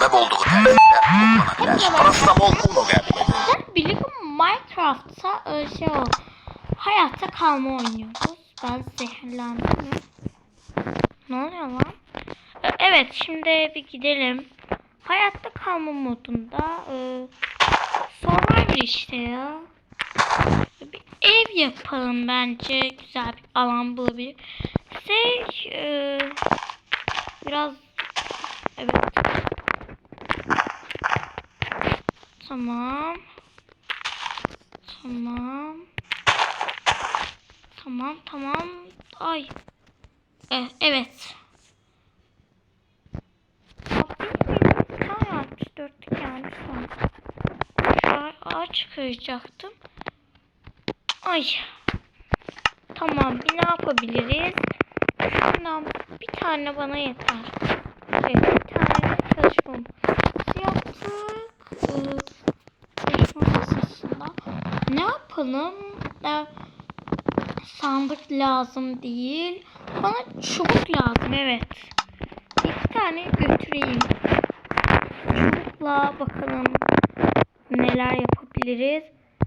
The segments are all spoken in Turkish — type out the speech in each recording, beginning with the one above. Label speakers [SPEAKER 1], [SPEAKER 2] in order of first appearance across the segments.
[SPEAKER 1] sebep olduğu kullanabilir. Paracetamol Uno geldi.
[SPEAKER 2] Ben biliyorum Minecraft'ta e, şey o. Hayatta kalma oynuyoruz. Ben zehirlendim? Ne oluyor lan? E, Evet şimdi bir gidelim. Hayatta kalma modunda e, survival işte ya. Bir ev yapalım bence. Güzel bir alan bulabilir. Şey e, biraz evet. Tamam. Tamam. Tamam tamam. Ay. Eh, evet. Tamam 64 gelmiş son. Şu ağaç. Ay. Tamam bir ne yapabiliriz? Şundan bir tane bana yeter. Evet, Ne yapalım? Ee, sandık lazım değil. Bana çubuk lazım evet. İki tane götüreyim. Çubukla bakalım neler yapabiliriz.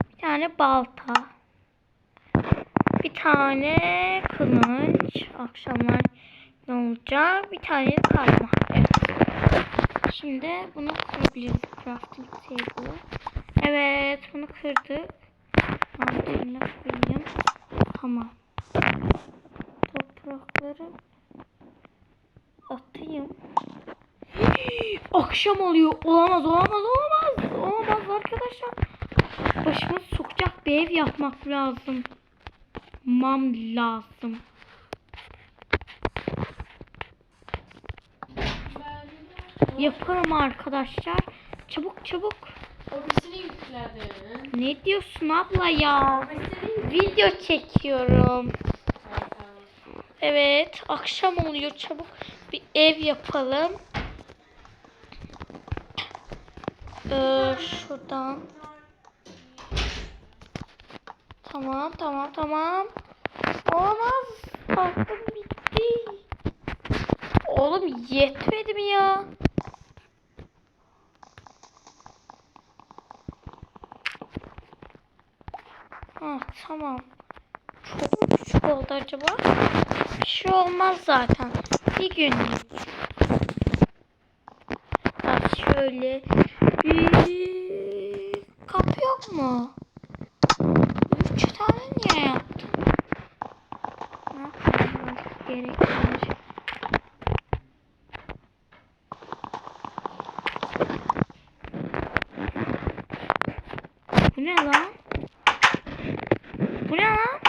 [SPEAKER 2] Bir tane balta. Bir tane kılıç. Akşamlar ne olacak? Bir tane kazma. Şimdi bunu kurabiliriz. Crafting table. Evet bunu kırdık. Mantığına koyayım. Tamam. Toprakları atayım. Akşam oluyor. Olamaz, olamaz, olamaz. Olamaz arkadaşlar. Başımız sokacak bir ev yapmak lazım. Mam lazım. Yaparım arkadaşlar. Çabuk çabuk.
[SPEAKER 3] Obisini yükledin.
[SPEAKER 2] Ne diyorsun abla ya? Video çekiyorum. Evet, akşam oluyor. Çabuk bir ev yapalım. Ee, şuradan. Tamam, tamam, tamam. Olmaz. Aklım bitti. Oğlum yetmedi mi ya? Ha, tamam. Çok küçük oldu acaba? Bir şey olmaz zaten. Bir günlük. Ha, şöyle bir kapı yok mu? Üç tane niye yaptım? Ne yapmam gerekiyor? Bu ne lan? Bu ne lan?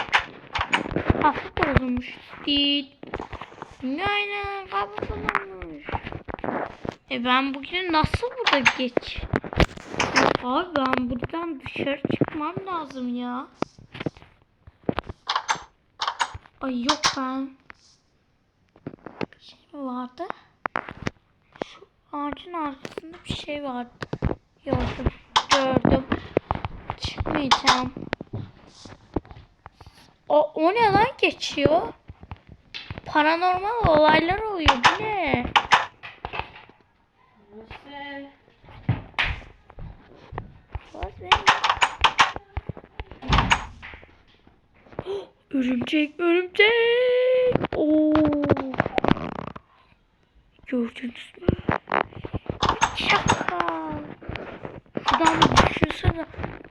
[SPEAKER 2] Değil. Ne aynen kaybolmuş. E ben bugün nasıl burada geç? Abi ben buradan dışarı çıkmam lazım ya. Ay yok ben. Bir şey mi vardı? Şu ağacın arkasında bir şey vardı. Gördüm. Gördüm. Çıkmayacağım. O, o ne lan geçiyor? Paranormal olaylar oluyor. Bu ne? Örümcek, örümcek. Oo. Gördünüz mü? Şaka. Şuradan bir düşünsene.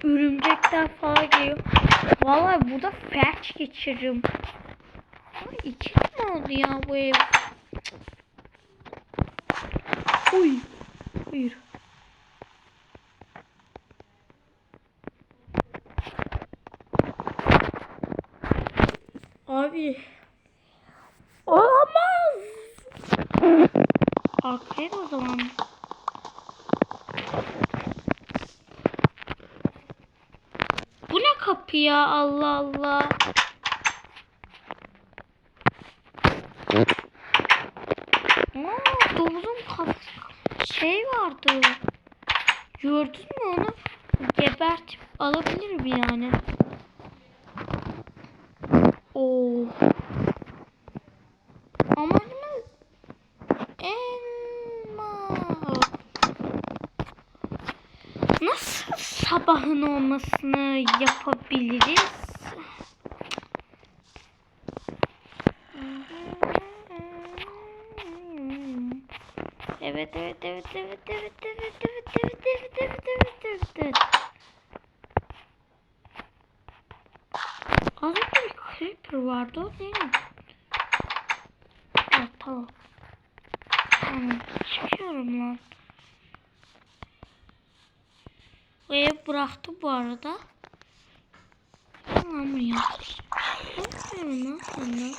[SPEAKER 2] Örümcekler falan geliyor. Vallahi burada felç geçiririm. Ay, İki mi oldu ya bu ev? Uy. Hayır. Abi. Olamaz. Da o zaman. Bu ne kapı ya Allah Allah. Aa, domuzun kafası şey vardı. Gördün mü onu? Gebertip alabilir mi yani? Sabahın olmasını yapabiliriz. Evet evet evet evet evet evet evet evet evet evet evet evet evet. Az önce bir creeper vardı o değil mi? Evet tamam. Tamam çıkıyorum lan. Ve bıraktı bu arada. Tamam ya. Bakıyorum ne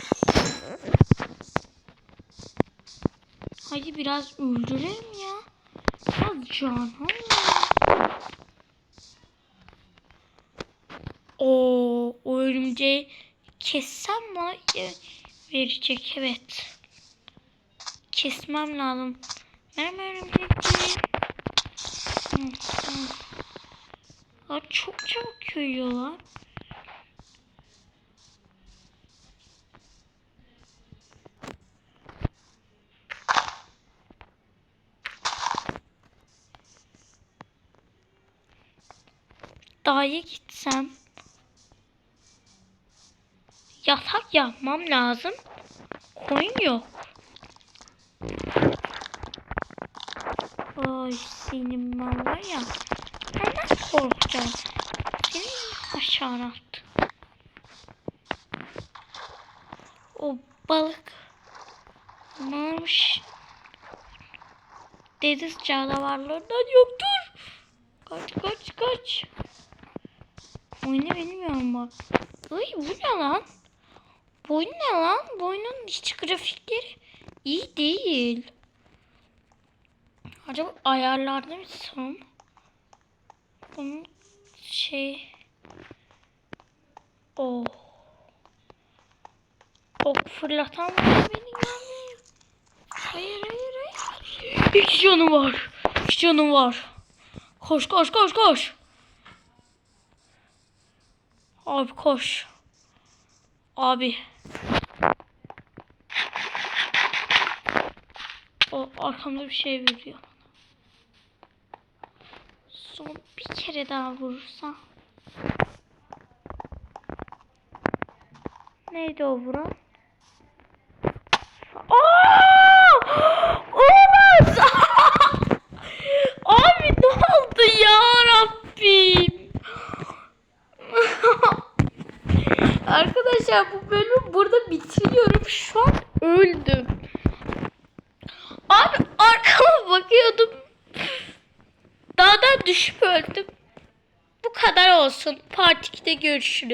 [SPEAKER 2] Hadi biraz öldüreyim ya. Hadi canım. O örümceği kessem bana verecek evet. Kesmem lazım. Merhaba örümcekçi. Evet. Aa, çok çabuk köyüyorlar. Dağa gitsem yatak yapmam lazım. Koyun yok. Ay senin var ya. Hemen korkacağım. Seni aşağı attı. O balık varmış. Deniz canavarlarından yoktur. Kaç kaç kaç. Oyunu bilmiyorum bak. Ay bu ne lan? Boyun ne lan? Boynun hiç grafikleri iyi değil. Acaba ayarlarda mı son? Bunun şey... Oh. Ok fırlatan beni görmüyor. Hayır hayır hayır. İki canı var. İki canı var. Koş koş koş koş. Abi koş. Abi. O arkamda bir şey veriyor. Son bir kere daha vurursa. Neydi o vuran? Olamaz! Abi ne oldu ya Rabbim? Arkadaşlar bu bölümü burada bitiriyorum. Şu an öldüm. Abi arkama bakıyordum. Düşüp öldüm. Bu kadar olsun. Part 2'de görüşürüz.